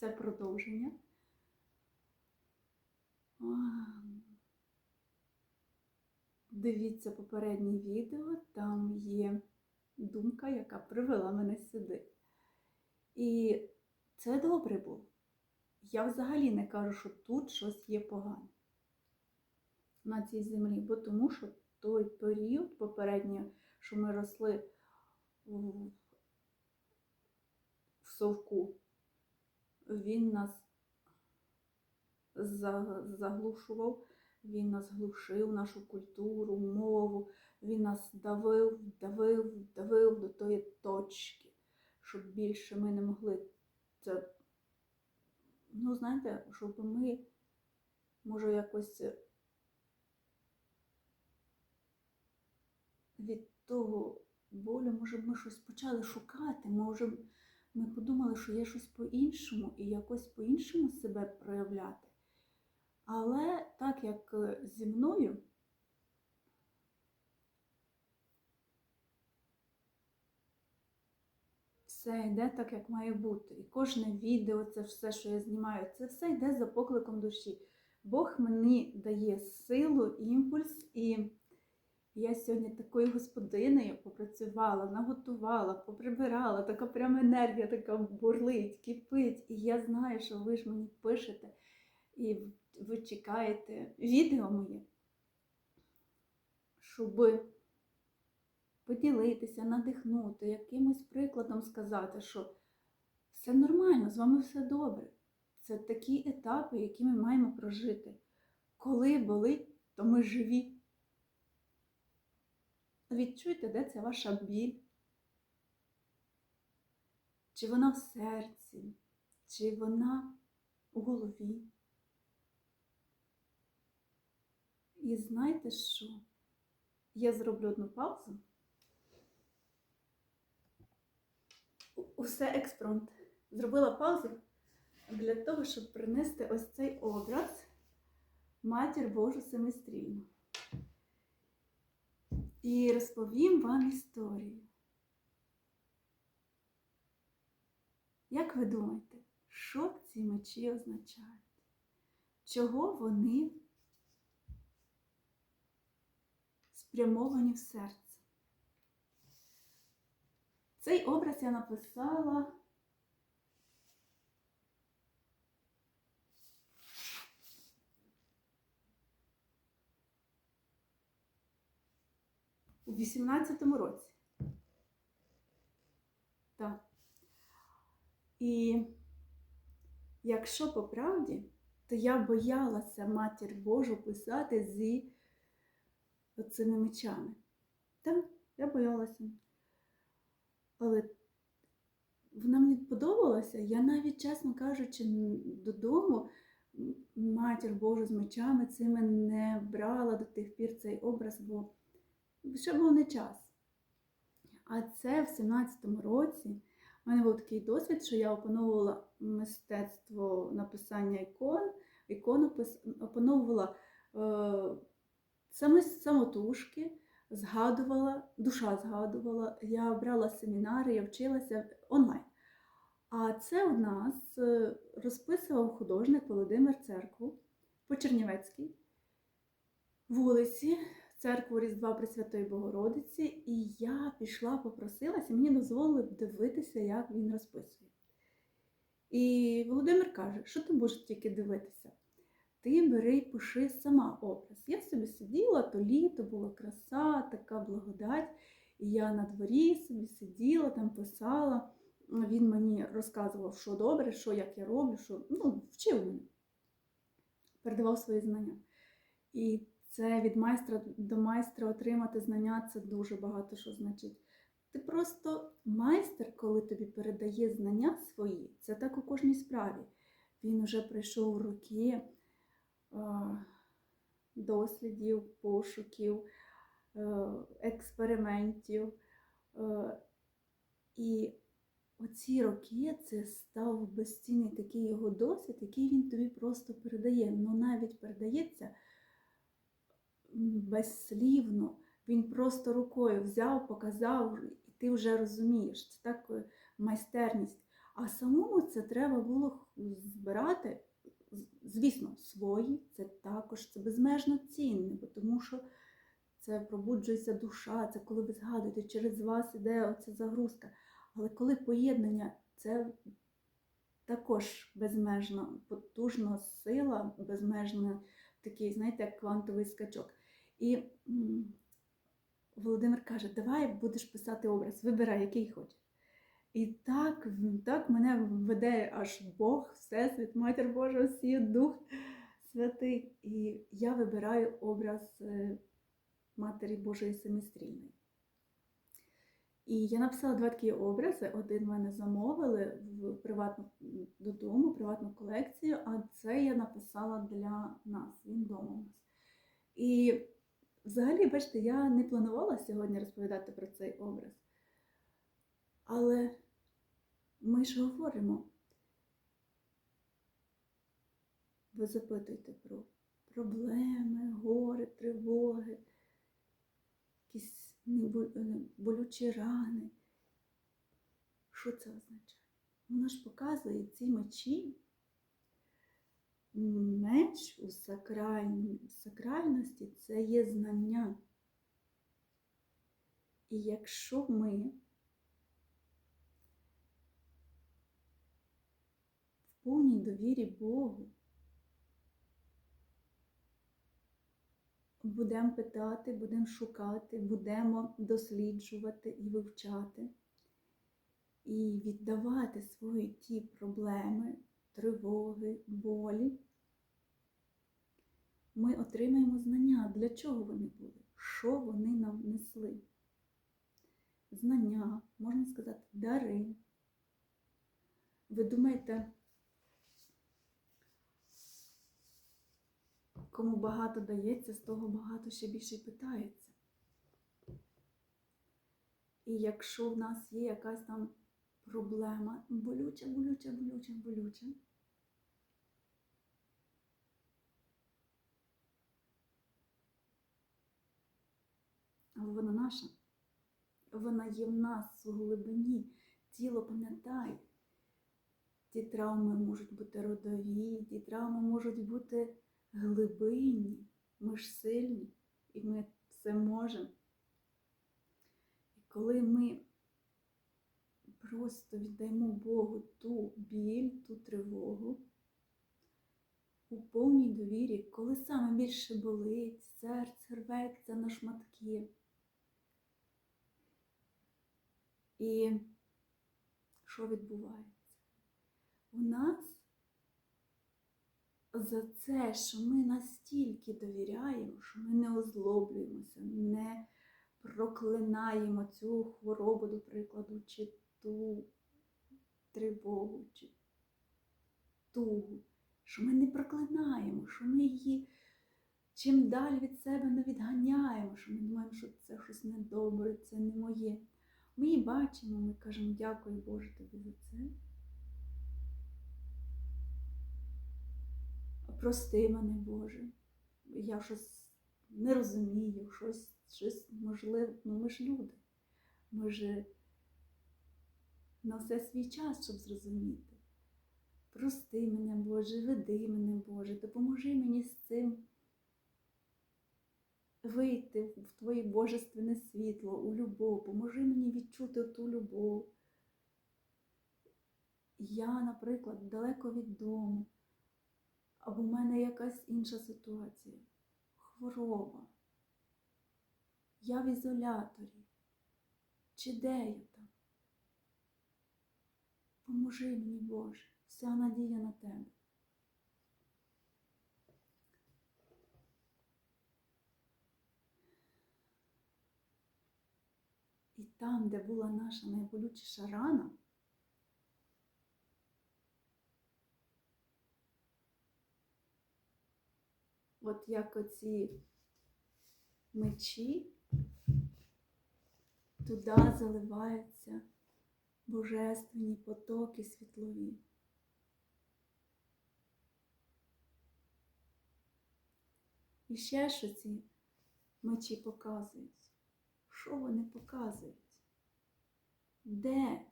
це продовження. Дивіться попереднє відео, там є думка, яка привела мене сюди. І це добре було. Я взагалі не кажу, що тут щось є погане на цій землі, бо тому що той період попередній, що ми росли в, совку, він нас заглушував, він нас глушив, нашу культуру, мову, він нас давив, давив, давив до тої точки, щоб більше ми не могли це. Ну, знаєте, щоб ми, може, якось від того болю, може, ми щось почали шукати, може, ми подумали, що є щось по-іншому і якось по-іншому себе проявляти. Але так як е, зі мною, все йде так, як має бути. І кожне відео, це все, що я знімаю, це все йде за покликом душі. Бог мені дає силу, імпульс, і я сьогодні такою господинею попрацювала, наготувала, поприбирала, така прямо енергія така бурлить, кипить. І я знаю, що ви ж мені пишете і ви чекаєте відео моє, щоб поділитися, надихнути, якимось прикладом сказати, що все нормально, з вами все добре. Це такі етапи, які ми маємо прожити. Коли болить, то ми живі. Відчуйте, де це ваша біль? Чи вона в серці, чи вона у голові? І знаєте що? Я зроблю одну паузу. Усе експромт. Зробила паузу для того, щоб принести ось цей образ Матір Божу Семистрільну. І розповім вам історію. Як ви думаєте, що ці мечі означають? Чого вони спрямовані в серце? Цей образ я написала 18-му році. Так. І якщо по правді, то я боялася матір Божу писати зі цими мечами. Так, я боялася. Але вона мені подобалася. Я навіть, чесно кажучи, додому матір Божу з мечами цими не брала до тих пір цей образ, бо ще був не час. А це в 17-му році у мене був такий досвід, що я опановувала мистецтво написання ікон, іконопис, опановувала е, самотужки, згадувала, душа згадувала, я брала семінари, я вчилася онлайн. А це у нас е, розписував художник Володимир Церкву по Чернівецькій вулиці, церкву Різдва Пресвятої Богородиці, і я пішла, попросилася, мені дозволили дивитися, як він розписує. І Володимир каже, що ти будеш тільки дивитися? Ти бери і пиши сама образ. Я собі сиділа, то літо була краса, така благодать. І я на дворі собі сиділа, там писала. Він мені розказував, що добре, що як я роблю, що ну, вчив мене, передавав свої знання. І це від майстра до майстра отримати знання це дуже багато що значить. Ти просто майстер, коли тобі передає знання свої, це так у кожній справі. Він вже пройшов роки е, дослідів, пошуків, е, експериментів. Е, і оці роки це став безцінний такий його досвід, який він тобі просто передає. Ну навіть передається безслівно. Він просто рукою взяв, показав, і ти вже розумієш. Це так е, майстерність. А самому це треба було збирати, звісно, свої, це також це безмежно цінне, бо тому що це пробуджується душа, це коли ви згадуєте, через вас іде оця загрузка. Але коли поєднання, це також безмежно потужна сила, безмежно такий, знаєте, як квантовий скачок. І Володимир каже: давай будеш писати образ, вибирай, який хочеш. І так, так мене веде аж Бог, Всесвіт, Матір Божа, всі Дух Святий. І я вибираю образ е, Матері Божої Семистрільної. І я написала два такі образи. Один мене замовили в приватну додому, приватну колекцію, а це я написала для нас. Він вдома у нас. І взагалі, бачите, я не планувала сьогодні розповідати про цей образ. Але ми ж говоримо. Ви запитуєте про проблеми, гори, тривоги, якісь е, болючі рани. Що це означає? Вона ж показує ці мечі. Меч у сакральній сакральності це є знання. І якщо ми в повній довірі Богу будемо питати, будемо шукати, будемо досліджувати і вивчати, і віддавати свої ті проблеми, тривоги, болі, ми отримаємо знання, для чого вони були, що вони нам несли. Знання, можна сказати, дари. Ви думаєте, кому багато дається, з того багато ще більше питається. І якщо в нас є якась там проблема, болюча, болюча, болюча, болюча, але вона наша, вона є в нас у глибині, тіло пам'ятає. Ті травми можуть бути родові, ті травми можуть бути глибинні. Ми ж сильні і ми все можемо. І коли ми просто віддаємо Богу ту біль, ту тривогу, у повній довірі, коли саме більше болить, серце рветься на шматки. І що відбувається? У нас за це, що ми настільки довіряємо, що ми не озлоблюємося, не проклинаємо цю хворобу, до прикладу, чи ту тривогу, чи тугу, що ми не проклинаємо, що ми її чим далі від себе не відганяємо, що ми думаємо, що це щось недобре, це не моє. Ми її бачимо, ми кажемо, дякую Боже тобі за це. Прости мене, Боже. Я щось не розумію, щось, щось можливо. Ну ми ж люди. Ми ж на все свій час, щоб зрозуміти. Прости мене, Боже, веди мене, Боже, допоможи мені з цим вийти в Твоє божественне світло, у любов, поможи мені відчути ту любов. Я, наприклад, далеко від дому, або в мене якась інша ситуація, хвороба. Я в ізоляторі. Чи де я там? Поможи мені, Боже, вся надія на тебе. І там, де була наша найболючіша рана, от як оці мечі, туди заливаються божественні потоки світлові. І ще що ці мечі показують? Що вони показують? Де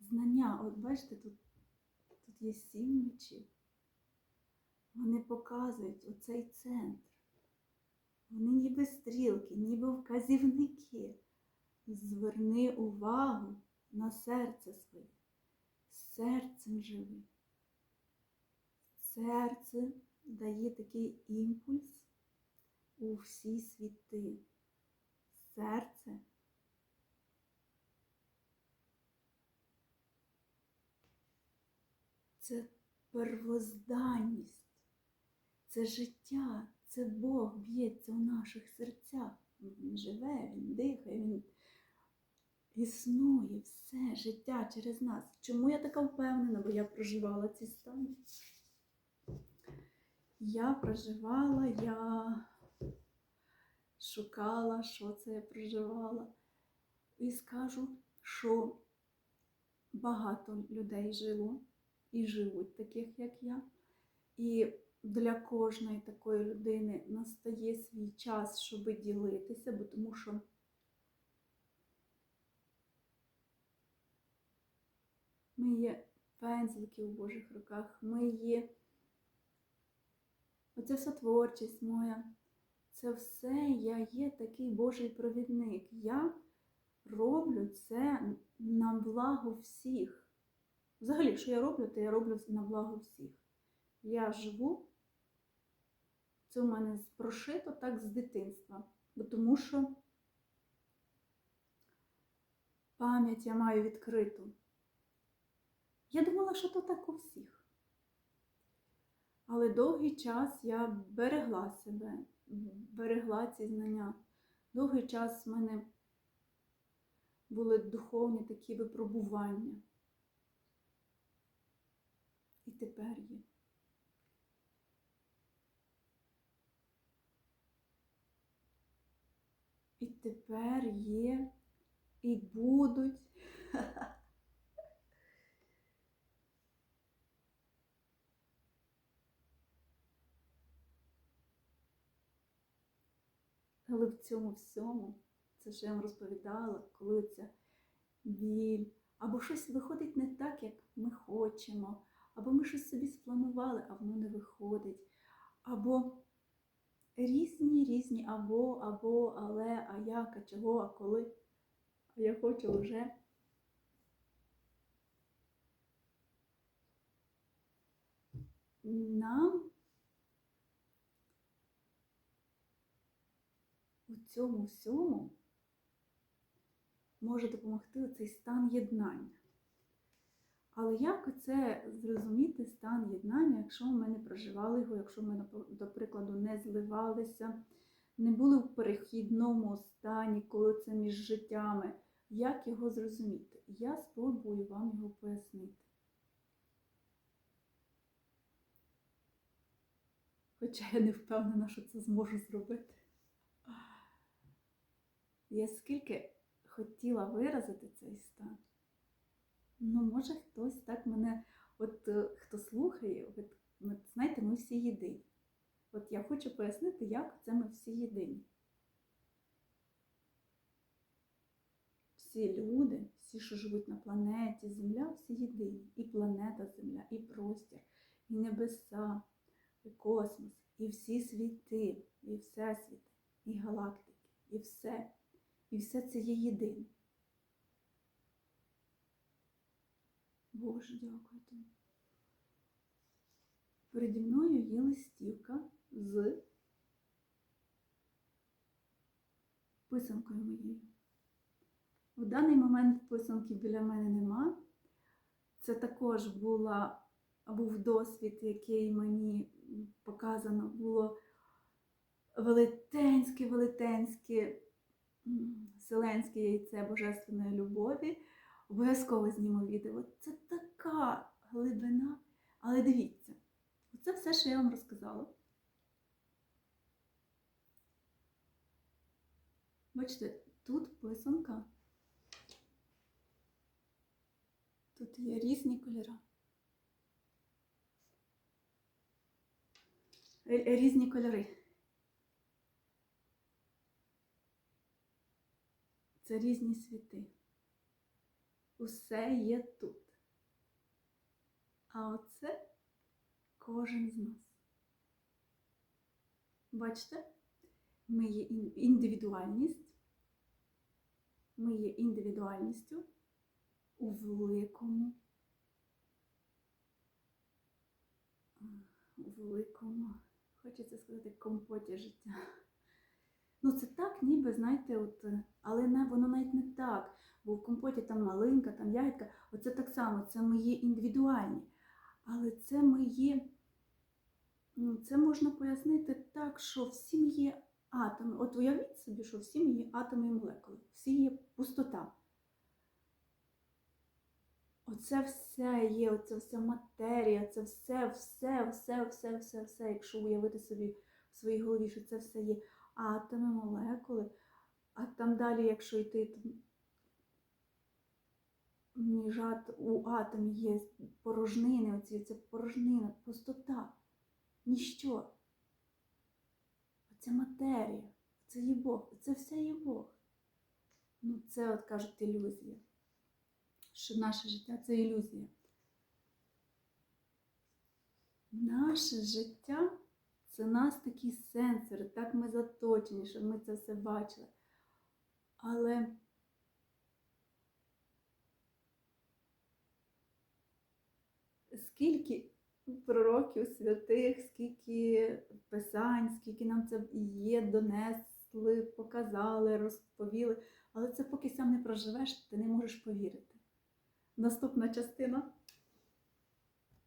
знання. От бачите, тут, тут є сім мечів. Вони показують оцей центр. Вони ніби стрілки, ніби вказівники. Зверни увагу на серце своє. Серцем живи. Серце дає такий імпульс у всі світи. Серце це первозданність, це життя, це Бог б'ється у наших серцях. Він живе, він дихає, він існує все життя через нас. Чому я така впевнена? Бо я проживала ці стани. Я проживала, я шукала, що це я проживала. І скажу, що багато людей жило і живуть таких, як я. І для кожної такої людини настає свій час, щоб ділитися, бо тому що ми є пензлики у Божих руках, ми є оця вся творчість моя, це все я є такий Божий провідник. Я роблю це на благо всіх. Взагалі, що я роблю, то я роблю на благо всіх. Я живу, це у мене прошито так з дитинства, бо тому що пам'ять я маю відкриту. Я думала, що то так у всіх. Але довгий час я берегла себе, берегла ці знання. Довгий час в мене були духовні такі випробування. І тепер є. І тепер є, і будуть. Але в цьому всьому, це що я вам розповідала, коли ця біль, або щось виходить не так, як ми хочемо, або ми щось собі спланували, а воно не виходить. Або різні, різні, або, або, але, а як, а чого, а коли. А я хочу вже. Нам у цьому всьому може допомогти цей стан єднання. Але як це зрозуміти стан єднання, якщо ми не проживали його, якщо ми, до прикладу, не зливалися, не були в перехідному стані, коли це між життями? Як його зрозуміти? Я спробую вам його пояснити. Хоча я не впевнена, що це зможу зробити. Я скільки хотіла виразити цей стан. Ну, може, хтось так мене, от е, хто слухає, от, знаєте, ми всі єдині. От я хочу пояснити, як це ми всі єдині. Всі люди, всі, що живуть на планеті, Земля, всі єдині. І планета Земля, і простір, і небеса, і космос, і всі світи, і всесвіти, і галактики, і все. І все це є єдине. Боже, дякую тобі. Переді мною є листівка з писанкою моєю. В даний момент писанки біля мене нема. Це також була, був досвід, який мені показано було велетенське-велетенське вселенське яйце Божественної любові. Обов'язково зніму відео. Це така глибина. Але дивіться, це все, що я вам розказала. Бачите, тут писанка. Тут є різні кольори. Різні кольори. Це різні світи. усе є тут. А оце кожен з нас. Бачите, ми є індивідуальність, ми є індивідуальністю у великому, у великому, хочеться сказати, компоті життя. Ну, це так, ніби, знаєте, от, е, але не, воно навіть не так. Бо в компоті там малинка, там ягідка, оце так само, це є індивідуальні. Але це є, ну, це можна пояснити так, що всім є атоми. От уявіть собі, що всім є атоми і молекули, всі є пустота. Оце все є, оце вся матерія, це все, все, все, все, все, все, якщо уявити собі в своїй голові, що це все є атоми, молекули, а там далі, якщо йти, між ат- у атомі є порожнини, оці, це порожнина, пустота, ніщо. Оця матерія, це є Бог, це все є Бог. Ну, це, от кажуть, ілюзія. Що наше життя це ілюзія. Наше життя це нас такі сенсори, так ми заточені, щоб ми це все бачили. Але скільки пророків святих, скільки писань, скільки нам це є, донесли, показали, розповіли. Але це поки сам не проживеш, ти не можеш повірити. Наступна частина.